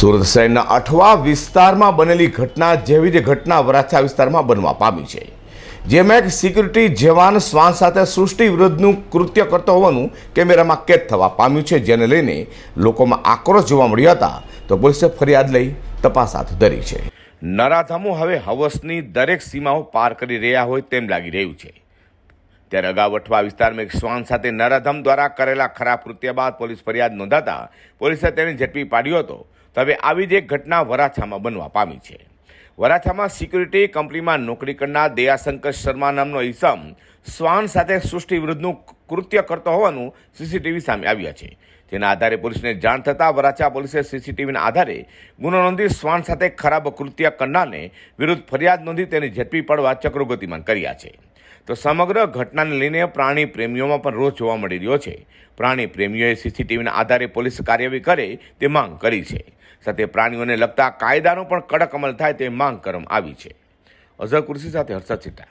સુરત શહેરના અઠવા વિસ્તારમાં બનેલી ઘટના જેવી જ ઘટના વરાછા વિસ્તારમાં બનવા પામી છે. જેમાં એક સિક્યુરિટી જવાન શ્વાન સાથે સૃષ્ટિ વિરુદ્ધનું કૃત્ય કરતો હોવાનું કેમેરામાં કેદ થવા પામ્યું છે. જેને લઈને લોકોમાં આક્રોશ જોવા મળ્યો હતા. તો પોલીસે ફરિયાદ લઈ તપાસ હાથ ધરી છે. નરાધામો હવે હવસની દરેક સીમાઓ પાર કરી રહ્યા હોય તેમ લાગી રહ્યું છે. ત્યારે અગાઉ અઠવા વિસ્તારમાં એક શ્વાન સાથે નરાધમ દ્વારા કરેલા ખરાબ કૃત્ય બાદ પોલીસ ફરિયાદ નોંધાતા પોલીસે તેને ઝડપી પાડ્યો હતો. તો હવે આવી જ એક ઘટના વરાછામાં બનવા પામી છે. વરાછામાં સિક્યુરિટી કંપનીમાં નોકરી કરનાર દયાશંકર શર્મા નામનો ઈસમ શ્વાન સાથે સૃષ્ટિ વિરુદ્ધનું કૃત્ય કરતો હોવાનું સીસીટીવી સામે આવ્યા છે. જેના આધારે પોલીસને જાણ થતાં વરાછા પોલીસે સીસીટીવીના આધારે ગુનો નોંધી શ્વાન સાથે ખરાબ કૃત્ય કરનારને વિરુદ્ધ ફરિયાદ નોંધી તેને ઝડપી પડવા ચક્રો ગતિમાન કર્યા છે. તો સમગ્ર ઘટનાને લઈને પ્રાણી પ્રેમીઓમાં પણ રોષ જોવા મળી રહ્યો છે. પ્રાણી પ્રેમીઓએ સીસીટીવીના આધારે પોલીસ કાર્યવાહી કરે તે માંગ કરી છે. સાથે પ્રાણીઓને લગતા કાયદાનો પણ કડક અમલ થાય તે માંગ કરવામાં આવી છે. અઝર કુર્સી સાથે હર્ષદ સિટા